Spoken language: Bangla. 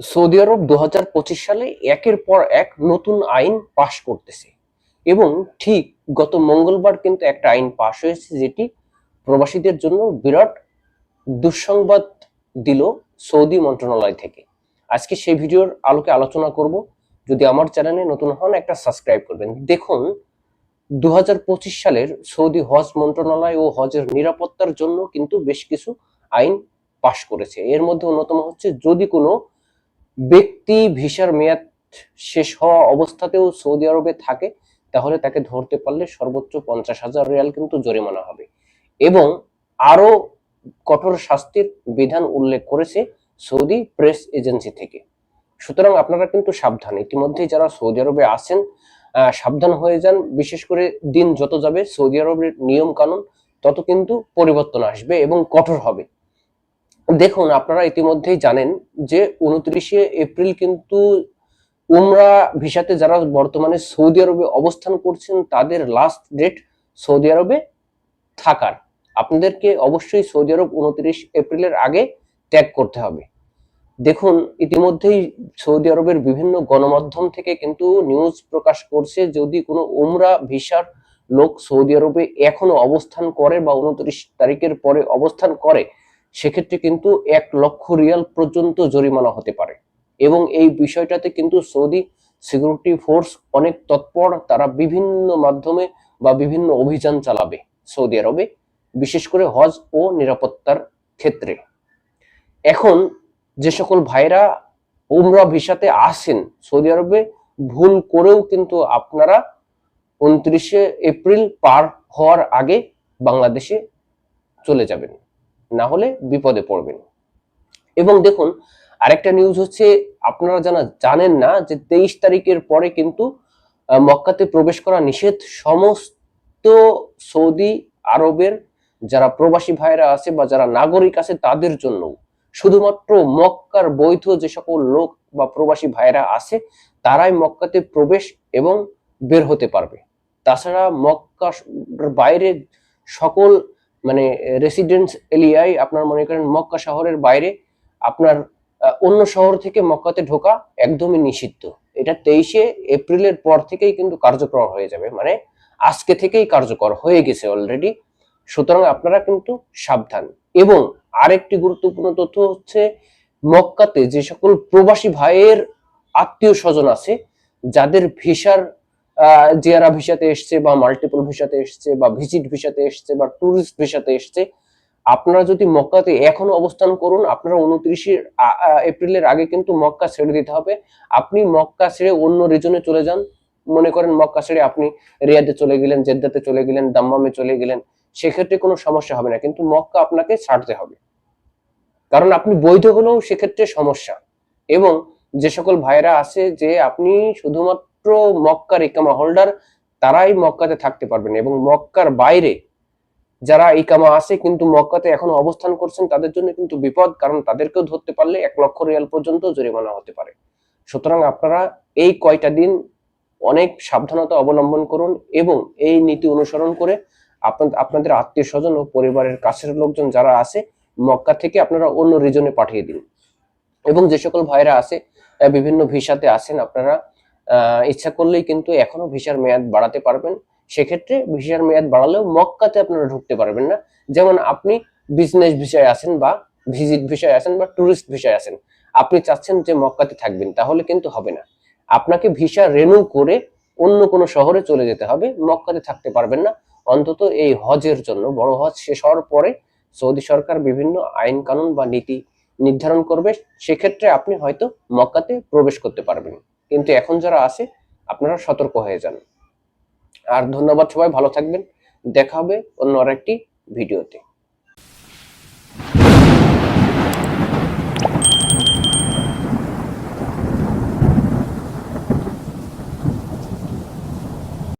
সৌদি আরব দু হাজার পঁচিশ সালে একের পর এক নতুন আইন পাশ করতেছে। এবং ঠিক গত মঙ্গলবার কিন্তু একটা আইন পাশ হয়েছে যেটি প্রবাসীদের জন্য বিরাট দুঃসংবাদ দিল সৌদি মন্ত্রণালয় থেকে। আজকে সেই ভিডিওর আলোকে আলোচনা করব। যদি আমার চ্যানেলে নতুন হন, একটা সাবস্ক্রাইব করবেন। দেখুন দু হাজার পঁচিশ সালের সৌদি হজ মন্ত্রণালয় ও হজের নিরাপত্তার জন্য কিন্তু বেশ কিছু আইন পাশ করেছে। এর মধ্যে অন্যতম হচ্ছে, যদি কোনো ব্যক্তি ভিসার মেয়াদ শেষ হওয়া অবস্থাতেও সৌদি আরবে থাকে, তাহলে তাকে ধরতে পারলে সর্বোচ্চ পঞ্চাশ হাজার রিয়াল কিন্তু জরিমানা হবে। এবং আরও কঠোর শাস্তির বিধান উল্লেখ করেছে সৌদি প্রেস এজেন্সি থেকে। সুতরাং আপনারা কিন্তু সাবধান। ইতিমধ্যেই যারা সৌদি আরবে আছেন সাবধান হয়ে যান। বিশেষ করে দিন যত যাবে, সৌদি আরবের নিয়ম কানুন তত কিন্তু পরিবর্তন আসবে এবং কঠোর হবে। দেখুন, আপনারা ইতিমধ্যেই জানেন যে উনত্রিশে এপ্রিল কিন্তু উমরা ভিসাতে যারা বর্তমানে সৌদি আরবে অবস্থান করছেন, তাদের লাস্ট ডেট সৌদি আরবে থাকার। আপনাদেরকে অবশ্যই সৌদি আরব উনত্রিশ এপ্রিলের আগে ত্যাগ করতে হবে। দেখুন, ইতিমধ্যেই সৌদি আরবের বিভিন্ন গণমাধ্যম থেকে কিন্তু নিউজ প্রকাশ করছে, যদি কোনো উমরা ভিসার লোক সৌদি আরবে এখনও অবস্থান করে বা উনত্রিশ তারিখের পরে অবস্থান করে সেক্ষেত্রে কিন্তু এক লক্ষ রিয়াল পর্যন্ত জরিমানা হতে পারে। এবং এই বিষয়টাতে কিন্তু সৌদি সিকিউরিটি ফোর্স অনেক তৎপর, তারা বিভিন্ন মাধ্যমে বা বিভিন্ন অভিযান চালাবে সৌদি আরবে, বিশেষ করে হজ ও নিরাপত্তার ক্ষেত্রে। এখন যে সকল ভাইরা উমরা ভিসাতে আসেন সৌদি আরবে, ভুল করেও কিন্তু আপনারা উনত্রিশে এপ্রিল পার হওয়ার আগে বাংলাদেশে চলে যাবেন। না হলে বিপদে পড়বেন। এবং দেখুন, আরেকটা নিউজ হচ্ছে, আপনারা জানা জানেন না যে তেইশ তারিখের পরে কিন্তু মক্কাতে প্রবেশ করা নিষেধ সমস্ত সৌদি আরবের যারা প্রবাসী ভাইরা আছে বা যারা নাগরিক আছে তাদের জন্য। শুধুমাত্র মক্কার বৈধ যে সকল লোক বা প্রবাসী ভাইরা আছে, তারাই মক্কাতে প্রবেশ এবং বের হতে পারবে। তাছাড়া মক্কা বাইরে সকল মানে রেসিডেন্স এরিয়ায় আপনার মনে করেন মক্কা শহরের বাইরে, আপনার অন্য শহর থেকে মক্কাতে ঢোকা একদমই নিষিদ্ধ। এটা তেইশে এপ্রিলের পর থেকেই কিন্তু কার্যকর হয়ে যাবে। মানে আজকে থেকেই কার্যকর হয়ে গেছে অলরেডি সুতরাং আপনারা কিন্তু সাবধান। এবং আরেকটি গুরুত্বপূর্ণ তথ্য হচ্ছে, মক্কাতে যে সকল প্রবাসী ভাইয়ের আত্মীয় স্বজন আছে, যাদের ভিসার জিয়ারা ভিসাতে এসছে বা মাল্টিপল ভিসাতে এসছে বা ভিজিট ভিসাতে এসছে বা ট্যুরিস্ট ভিসাতে এসছে, আপনারা যদি মক্কাতে এখনও অবস্থান করুন, আপনারা উনত্রিশে এপ্রিলের আগে কিন্তু মক্কা ছেড়ে দিতে হবে। আপনি মক্কা ছেড়ে অন্য রিজনে চলে যান। মনে করেন মক্কা ছেড়ে আপনি রিয়াদে চলে গেলেন, জেদ্দাতে চলে গেলেন, দাম্মামে চলে গেলেন, সেক্ষেত্রে কোনো সমস্যা হবে না। কিন্তু মক্কা আপনাকে ছাড়তে হবে। কারণ আপনি বৈধ হলেও সেক্ষেত্রে সমস্যা। এবং যে সকল ভাইরা আছে যে আপনি শুধুমাত্র মক্কার ইকামা হোল্ডার, তারাই মক্কাতে থাকতে পারবেন এবং মক্কার বাইরে যারা ইকামা আছে কিন্তু মক্কাতে এখন অবস্থান করছেন, তাদের জন্য কিন্তু বিপদ, কারণ তাদেরকেও ধরতে পারলে এক লক্ষ রিয়াল পর্যন্ত জরিমানা হতে পারে। সুতরাং আপনারা এই কয়টা দিন অনেক সাবধানতা অবলম্বন করুন এবং এই নীতি অনুসরণ করে আপনাদের আত্মীয় স্বজন ও পরিবারের কাছের লোকজন যারা আছে, মক্কা থেকে আপনারা অন্য রিজনে পাঠিয়ে দিন। এবং যে সকল ভাইরা আছে বিভিন্ন ভিসাতে আছেন, আপনারা ইচ্ছা করলেই কিন্তু এখনও ভিসার মেয়াদ বাড়াতে পারবেন। সেক্ষেত্রে ভিসার মেয়াদ বাড়ালেও মক্কাতে আপনারা ঢুকতে পারবেন না। যেমন আপনি বিজনেস ভিসায় আছেন বা ভিজিট ভিসায় আছেন বা টুরিস্ট ভিসায় আছেন, আপনি চাচ্ছেন যে মক্কাতে থাকবেন, তাহলে কিন্তু হবে না। আপনাকে ভিসা রেনু করে অন্য কোনো শহরে চলে যেতে হবে, মক্কাতে থাকতে পারবেন না। অন্তত এই হজের জন্য, বড় হজ শেষ হওয়ার পরে সৌদি সরকার বিভিন্ন আইন কানুন বা নীতি নির্ধারণ করবে, সেক্ষেত্রে আপনি হয়তো মক্কাতে প্রবেশ করতে পারবেন। কিন্তু এখন যারা আছে, আপনারা সতর্ক হয়ে যান। আর ধন্যবাদ সবাই, ভালো থাকবেন। দেখা হবে অন্য আরেকটি ভিডিওতে।